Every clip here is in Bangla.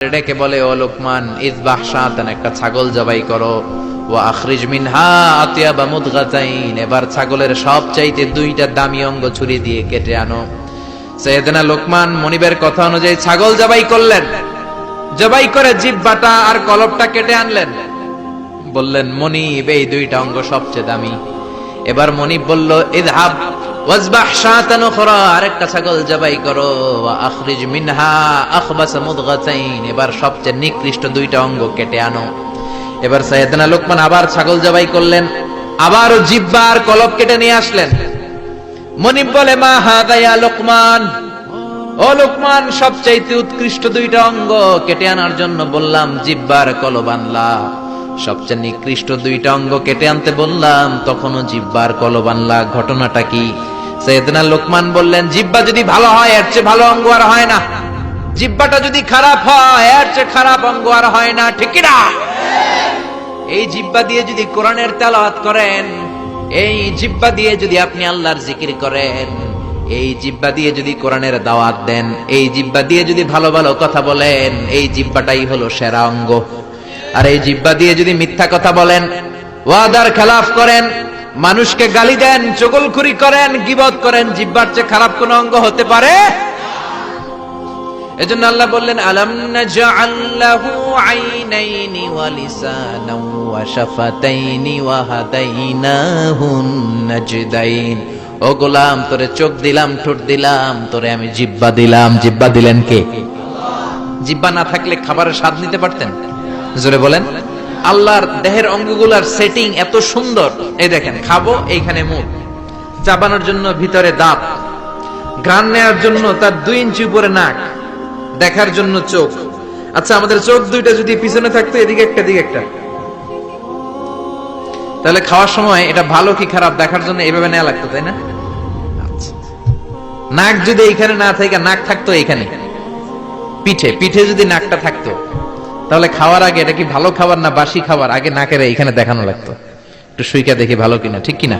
ডেকে বলে, ও লোকমান ইজবাহ শাতান, একটা ছাগল জবাই করো। ও আখরিজ মিনহা আতিয়াবা মুদগাতাইন। এবার ছাগলের সব চাইতে দুইটা দামি অঙ্গ ছুরি দিয়ে কেটে আনো। সৈয়দনা লোকমান মনিবের কথা অনুযায়ী ছাগল জবাই করলেন। জবাই করে জিব্বাটা আর কলবটা কেটে আনলেন। বললেন, মনিব, এই দুইটা অঙ্গ সবচেয়ে দামি। এবার মনিব বলল ইদহাব ওয়াজবাহ শাতান উখরা, আরেকটা ছাগল জবাই করো, ওয়া আখরিজ মিনহা আখবাস মুদগাতাইন, এবার সবচেয়ে নিকৃষ্ট দুইটা অঙ্গ কেটে আনো। এবার সাইয়েদনা লোকমান আবার ছাগল জবাই করলেন আবারও জিব্বা আর কলব কেটে নিয়ে আসলেন। মনিব বলে, মা হাদা ইয়া লোকমান? ও লোকমান, সবচাইতে উৎকৃষ্ট দুইটা অঙ্গ কেটে আনার জন্য বললাম জিব্বার কলব আনলা। সবচেয়ে নিকৃষ্ট দুইটা অঙ্গ কেটে আনতে বললাম, তখনও জিব্বার কলব আনলা। ঘটনাটা কি? সৈয়দনা লোকমান বললেন, জিব্বা যদি ভালো হয়, এর চেয়ে ভালো অঙ্গ আর হয় না। জিব্বাটা যদি খারাপ হয়, এর চেয়ে খারাপ অঙ্গ আর হয় না। ঠিক না এই জিব্বা দিয়ে যদি কোরআনের তেলাওয়াত করেন, এই জিব্বা দিয়ে যদি আপনি আল্লাহর জিকির করেন, এই জিব্বা দিয়ে যদি কোরআনের দাওয়াত দেন, এই জিব্বা দিয়ে যদি ভালো ভালো কথা বলেন, এই জিব্বাটাই হলো সেরা অঙ্গ। আর এই জিব্বা দিয়ে যদি মিথ্যা কথা বলেন, ওয়াদার খেলাফ করেন মানুষকে গালি দেন, চগলখুরি করেন, গিবত করেন, জিব্বার চেয়ে খারাপ কোন অঙ্গ হতে পারে? এজন্য আল্লাহ বললেন, আলাম নাজআল্লাহু আইনাইনি ওয়া লিসানাও ওয়া শাফাতাইনি ওয়া হাদাইনাহুন নাজদাইন। ও গোলাম, তোরে চোখ দিলাম, ঠোঁট দিলাম, তোরে আমি জিব্বা দিলাম। জিব্বা দিলেন কে? জিব্বা না থাকলে খাবারের স্বাদ নিতে পারতেন? জোরে বলেন। আল্লাহর দেহের অঙ্গগুলার সেটিং এত সুন্দর। এই দেখেন, খাব, এইখানে মুখ। চাবানোর জন্য ভিতরে দাঁত। ঘ্রাণ নেওয়ার জন্য তার দুই ইঞ্চি উপরে নাক। দেখার জন্য চোখ। আচ্ছা আমাদের চোখ দুইটা যদি পিছনে থাকতো, এদিকে একটা দিকে একটা। তাহলে খাওয়ার সময় এটা ভালো কি খারাপ দেখার জন্য এভাবে নেওয়া লাগতো, তাই না? আচ্ছা। নাক যদি এইখানে না থাকে, নাক থাকতো এইখানে। পিঠে পিঠে যদি নাকটা থাকতো। তাহলে খাওয়ার আগে এটা কি ভালো খাবার না বাসি খাবার? আগে নাকের এখানে দেখানো লাগতো। একটু সুইকা দেখি ভালো কিনা, ঠিক কিনা?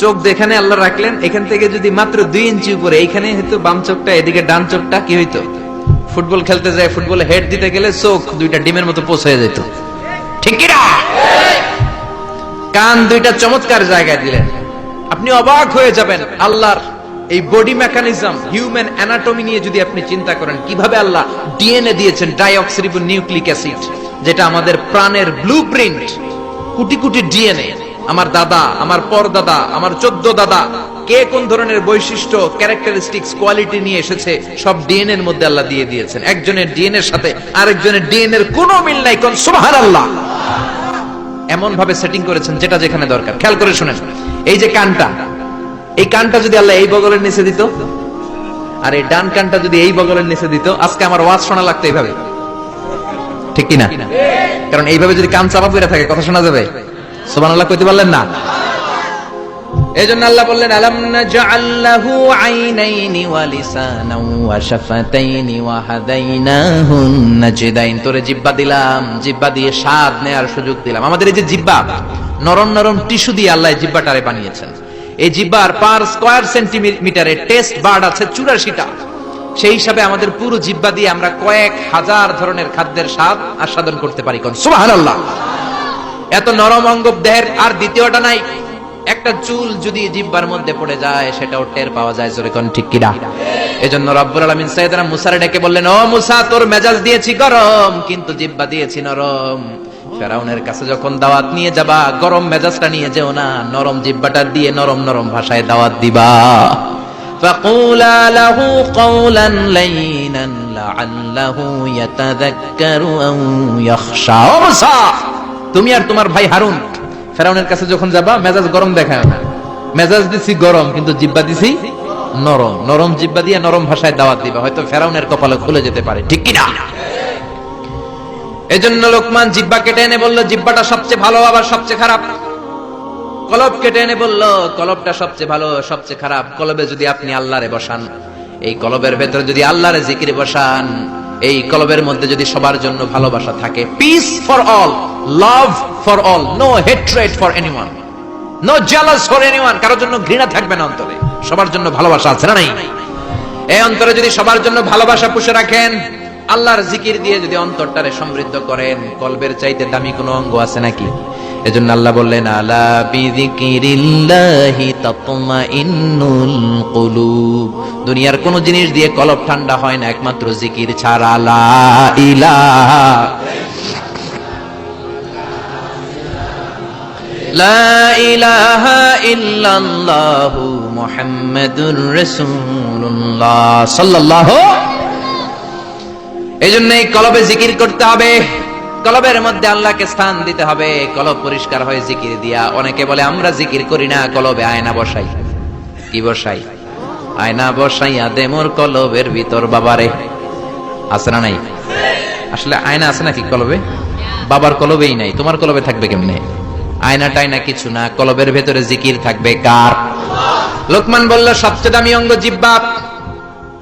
চোখ যেখানে আল্লাহ রাখলেন, এখান থেকে যদি মাত্র দুই ইঞ্চি উপরে, এইখানে হয়তো বাম চোখটা, এদিকে ডান চোখটা, কি হইতো? ফুটবল খেলতে যায়, ফুটবলে হেড দিতে গেলে চোখ দুইটা ডিমের মতো হয়ে যেত। ঠিক কিনা? কান দুইটা চমৎকার জায়গায় দিলেন। আপনি অবাক হয়ে যাবেন, আল্লাহর এই বডি মেকানিজম, হিউম্যান অ্যানাটমি নিয়ে যদি আপনি চিন্তা করেন, কীভাবে আল্লাহ ডিএনএ দিয়েছেন ডাইঅক্সিরিবো নিউক্লিক অ্যাসিড, যেটা আমাদের প্রাণের ব্লুপ্রিন্ট কোটি কোটি ডিএনএ, আমার দাদা, আমার পরদাদা, আমার চোদ্দ দাদা, কে কোন ধরনের বৈশিষ্ট্য ক্যারেক্টারিস্টিক্স কোয়ালিটি নিয়ে এসেছে, সব ডিএনএ এর মধ্যে আল্লাহ দিয়ে দিয়েছেন। একজনের ডিএনএ এর সাথে আরেকজনের ডিএনএ এর কোনো মিল নাই, কোন সুবহানাল্লাহ। এমন ভাবে সেটিং করেছেন যেটা যেখানে দরকার। খেয়াল করে শুনেন। এই যে কানটা এই কানটা যদি আল্লাহ এই বগলের নিচে দিত, আর এই ডান কানটা যদি এই বগলের নিচে দিত, আজকে আমার ওয়াজ শোনা লাগতো এইভাবে। ঠিক কিনা? কারণ এইভাবে যদি কান চাপা পড়ে থাকে, কথা শোনা যাবে? সোমান আল্লাহ কইতে পারলেন না? এই জন্য আল্লাহ বললেন আইনাইনি ওয়া লিসানাও ওয়া শাফাতাইনি ওয়া হাদাইনাহুন তোরে জিব্বা দিলাম, জিব্বা দিয়ে স্বাদ নেয়ার সুযোগ দিলাম। আমাদের এই যে জিব্বা, নরম নরম টিস্যু দিয়ে আল্লাহ জিব্বাটারে বানিয়েছেন। এই জিব্বার পার স্কয়ার সেন্টিমিটারে টেস্ট বার্ড আছে চুরাশিটা। সেই হিসাবে আমাদের পুরো জিব্বা দিয়ে আমরা কয়েক হাজার ধরনের খাদ্যের স্বাদ আস্বাদন করতে পারি কোন। সুবহানাল্লাহ। এত নরম অঙ্গ দেহের আর দ্বিতীয়টা নাই। একটা চুল যদি জিব্বার মধ্যে পড়ে যায়, সেটাও টের পাওয়া যায়, জোরে কোন ঠিক কিনা? এজন্য রব্বুল আলামিন সাইয়েদনা মুসারে ডেকে বললেন, ও মুসা, তোর মেজাজ দিয়েছি গরম, কিন্তু জিব্বা দিয়েছি নরম। ফেরাউনের কাছে যখন দাওয়াত নিয়ে যাবা গরম মেজাজটা নিয়ে যেও না নরম জিব্বাটা দিয়ে নরম নরম ভাষায় দাওয়াত দিবা فقولا له قولا لينا لعله يتذكر أو يخشى ও মুসা তুমি আর তোমার ভাই হারুন ফেরাউনের কাছে যখন যাবা মেজাজ গরম দেখায় না মেজাজ দিছি গরম কিন্তু জিব্বা দিছি নরম নরম জিব্বা দিয়ে নরম ভাষায় দাওয়াত দিবা হয়তো ফেরাউনের কপালে খুলে যেতে পারে ঠিক কি না এজন্য লোকমান জিব্বা কেটে এনে বলল জিব্বাটা সবচেয়ে ভালো, আবার সবচেয়ে খারাপ। কলব কেটে এনে বলল, কলবটা সবচেয়ে ভালো, সবচেয়ে খারাপ। কলবে যদি আপনি আল্লাহরে বসান, এই কলবের ভেতরে যদি আল্লাহরে জিকিরে বসান, এই কলবের মধ্যে যদি সবার জন্য ভালোবাসা থাকে peace for all love for all no hatred for anyone no jealous for anyone কারোর জন্য ঘৃণা থাকবে না অন্তরে। সবার জন্য ভালোবাসা আছে না নাই? এই অন্তরে যদি সবার জন্য ভালোবাসা পুষে রাখেন আল্লাহর জিকির দিয়ে যদি অন্তরটারে সমৃদ্ধ করেন, কলবের চাইতে দামি কোনো অঙ্গ আছে নাকি? এজন্য আল্লাহ বললেন, আলা বিযিকিরিল্লাহি তাতমাইন্নুল কুলুব। দুনিয়ার কোন জিনিস দিয়ে কলব ঠান্ডা হয় না, একমাত্র জিকির ছাড়া লা ইলাহা লা ইলাহা ইল্লাল্লাহু মুহাম্মাদুর রাসূলুল্লাহ সাল্লাল্লাহু এই জন্য এই কলবে জিকির করতে হবে। কলবের মধ্যে আল্লাহকে স্থান দিতে হবে। কলব পরিষ্কার হয়ে জিকির দিয়া অনেকে বলে, আমরা জিকির করি না, কলবে আয়না বসাই। কি বসাই? আয়না বসাইয়া দে মোর কলবের ভিতর, বাবারে। আছে না নাই? আসলে আয়না আছে নাকি কলবে? বাবার কলবেই নাই। তোমার কলবে থাকবে কেমনে? আয়না টাইনা কিছু না, কলবের ভেতরে জিকির থাকবে কার? লোকমান বলল, সবচেয়ে দামি অঙ্গ জিব্বা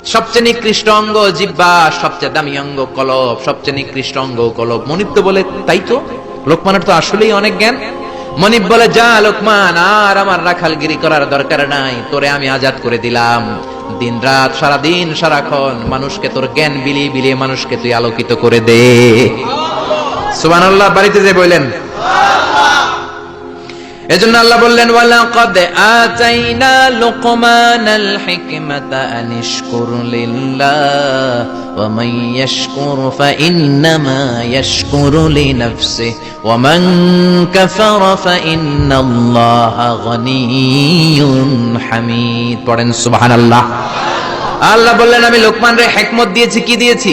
সবচেয়ে নিকৃষ্ট অঙ্গ জিব্বা সবচেয়ে দামি অঙ্গ কলব, সবচেয়ে নিকৃষ্ট অঙ্গ কলব। মনিব তো বলে, তাই তো? লোকমানের তো আসলেই অনেক জ্ঞান। মনিব বলে, যা লোকমান, আর আমার রাখালগিরি করার দরকার নাই। তোরে আমি আজাদ করে দিলাম। দিন রাত সারা দিন সারাক্ষণ মানুষকে তোর জ্ঞান বিলিয়ে বিলিয়ে মানুষকে তুই আলোকিত করে দে। সুবহানাল্লাহ, বাড়িতে যে বললেন এজন্য আল্লাহ বললেন, ওয়ালাকাদ আতাইনা লুকমানাল হিকমাতা আনিশকুর লিল্লাহ, ওয়া মান ইয়াশকুর ফাইন্নামা ইয়াশকুরু লিনাফসিহি, ওয়া মান কাফারা ফাইন্নাল্লাহা গনিয়্যুন হামিদ। পড়েন, সুবহানাল্লাহ। আল্লাহ বললেন, আমি লোকমান রে হিকমত দিয়েছি, কি দিয়েছি?